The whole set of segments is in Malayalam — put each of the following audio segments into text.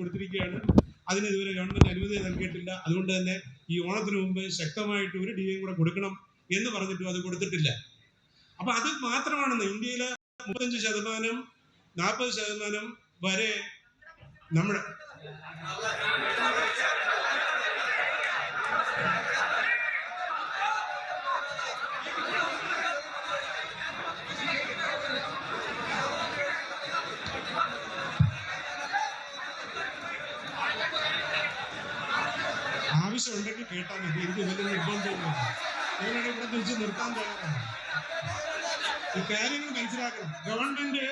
കൊടുത്തിരിക്കുകയാണ് അതിന് ഇതുവരെ ഗവൺമെന്റ് അനുമതി നൽകിയിട്ടില്ല അതുകൊണ്ട് തന്നെ ഈ ഓണത്തിന് മുമ്പ് ശക്തമായിട്ട് ഒരു ഡിയും കൂടെ കൊടുക്കണം എന്ന് പറഞ്ഞിട്ടും അത് കൊടുത്തിട്ടില്ല അപ്പൊ അത് മാത്രമാണെന്ന് ഇന്ത്യയിലെ മുപ്പത്തഞ്ച് ശതമാനം നാൽപ്പത് ശതമാനം വരെ നമ്മുടെ ആവശ്യം ഉണ്ടെങ്കിൽ കേട്ടാൽ മതി എനിക്ക് ഇതിന്റെ നിർബന്ധമില്ല ഞാനിവിടെ ഇവിടെ തിരിച്ച് നിർത്താൻ തയ്യാറാണ് ഈ കാര്യങ്ങൾ മനസ്സിലാക്കണം ഗവൺമെന്റ്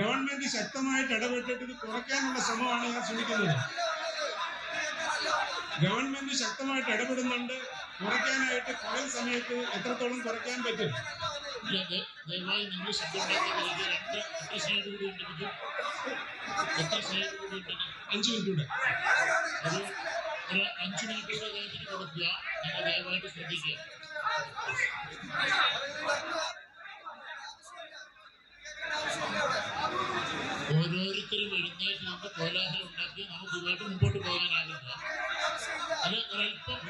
ഗവൺമെന്റ് ശക്തമായിട്ട് ഇടപെട്ടിട്ട് ഇത് കുറയ്ക്കാനുള്ള ശ്രമമാണ് ഞാൻ ശ്രമിക്കുന്നത് ഗവൺമെന്റ് ശക്തമായിട്ട് ഇടപെടുന്നുണ്ട് കുറയ്ക്കാനായിട്ട് കുറേ സമയത്ത് എത്രത്തോളം കുറയ്ക്കാൻ പറ്റും ദയവായി നിങ്ങൾ ശബ്ദമുണ്ടാക്കാൻ രണ്ട് മിനിറ്റ് കൂടെ ഒരു അഞ്ച് മിനിറ്റ് കഴിഞ്ഞിട്ട് കൊടുക്കുക നിങ്ങൾ ദയവായിട്ട് ശ്രദ്ധിക്കുക ഓരോരുത്തരും എഴുന്നേറ്റ് നമുക്ക് കോലാഹലം ഉണ്ടാക്കി നമുക്ക് ഇതുമായിട്ട് മുമ്പോട്ട് പോകാനാകില്ല അത് ഒരല്പം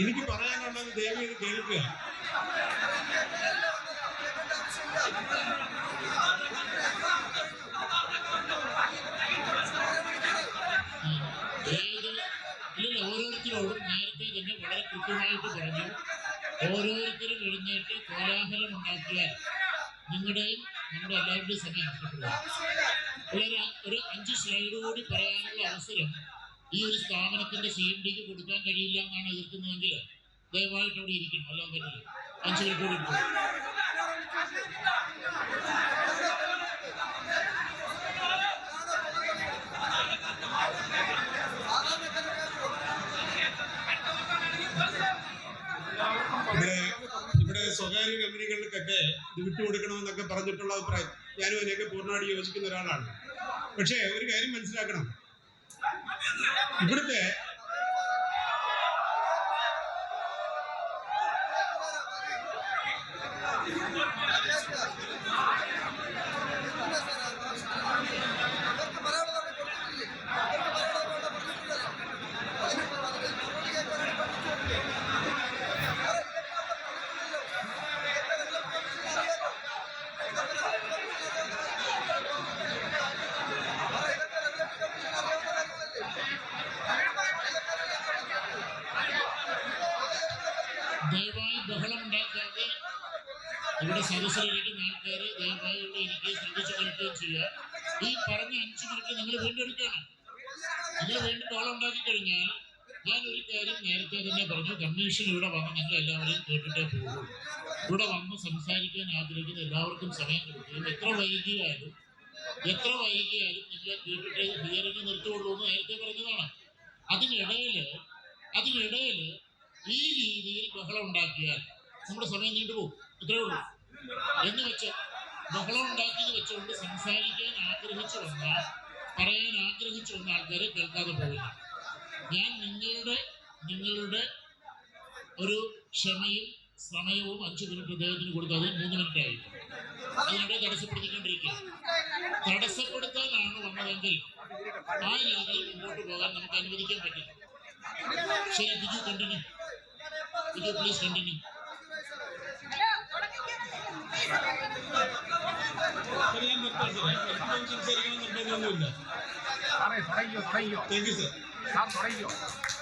എനിക്ക് പറയാനുള്ളത് ദേവി കേൾക്കുക കൃത്യമായിട്ട് പറഞ്ഞു ഓരോരുത്തരും എഴുന്നേറ്റ് കോലാഹലം ഉണ്ടാക്കിയാൽ നിങ്ങളുടെയും നമ്മുടെ എല്ലാവരുടെയും സമയം നഷ്ടപ്പെടുക ഒരു അഞ്ച് സ്ലൈഡ് കൂടി പറയാനുള്ള അവസരം ഈ ഒരു സ്ഥാപനത്തിന്റെ സി എം ഡിക്ക് കൊടുക്കാൻ കഴിയില്ല എന്നാണ് എതിർക്കുന്നതെങ്കിൽ ദയവായിട്ട് അവിടെ ഇരിക്കണം അല്ലാതെ അഞ്ചു അഞ്ച് മിനിറ്റ് കൂടി സ്വകാര്യ കമ്പനികളിലേക്കൊക്കെ ഇത് വിട്ടുകൊടുക്കണമെന്നൊക്കെ പറഞ്ഞിട്ടുള്ള അഭിപ്രായം ഞാനും അതിനൊക്കെ പൂർണ്ണമായിട്ട് യോജിക്കുന്ന ഒരാളാണ് പക്ഷേ ഒരു കാര്യം മനസ്സിലാക്കണം ഇവിടുത്തെ ദയവായി ബഹളം ഉണ്ടാക്കാതെ ഇവിടെ സദസ്സിലിരിക്കുന്ന ആൾക്കാർ ദയവായി ഇവിടെ ഇരിക്കുകയും ശ്രദ്ധിച്ച് കളിക്കുകയും ചെയ്യുക ഈ പറഞ്ഞ അഞ്ചു മിനിറ്റ് നിങ്ങൾ വീണ്ടെടുക്കണം നിങ്ങൾ വീണ്ടും ബഹളം ഉണ്ടാക്കി കഴിഞ്ഞാൽ ഞാൻ ഒരു കാര്യം നേരത്തെ തന്നെ പറഞ്ഞു കമ്മീഷൻ ഇവിടെ വന്ന് നിങ്ങൾ എല്ലാവരെയും കേട്ടിട്ടേ പോകും ഇവിടെ വന്ന് സംസാരിക്കാൻ ആഗ്രഹിക്കുന്ന എല്ലാവർക്കും സമയം കൊടുക്കുകയും എത്ര വൈകിയാലും എത്ര വൈകിയാലും നിങ്ങളെ കേട്ടിട്ട് ഹിയറിംഗ് നിർത്തുകയുള്ളൂ എന്ന് നേരത്തെ പറഞ്ഞതാണ് അതിനിടയിൽ അതിനിടയിൽ ഈ രീതിയിൽ ബഹളം ഉണ്ടാക്കിയാൽ നമ്മുടെ സമയം പോകും ഇത്രയേ ഉള്ളൂ എന്ന് വെച്ച് ബഹളം ഉണ്ടാക്കിയത് വെച്ചുകൊണ്ട് സംസാരിക്കാൻ ആഗ്രഹിച്ചു വന്ന പറയാൻ ആഗ്രഹിച്ചു വന്ന ആൾക്കാരെ കേൾക്കാതെ പോകില്ല ഞാൻ നിങ്ങളുടെ നിങ്ങളുടെ ഒരു ക്ഷമയും സമയവും അഞ്ചു മിനിറ്റ് അദ്ദേഹത്തിന് കൊടുത്ത് മൂന്ന് മിനിറ്റ് ആയി അതിനിടെ തടസ്സപ്പെടുത്തിക്കൊണ്ടിരിക്കുക തടസ്സപ്പെടുത്താനാണ് വന്നതെങ്കിൽ ആ രീതിയിൽ മുന്നോട്ട് പോകാൻ നമുക്ക് അനുവദിക്കാൻ പറ്റില്ല ശരി Biju continue Could you please continue? Thank you, sir.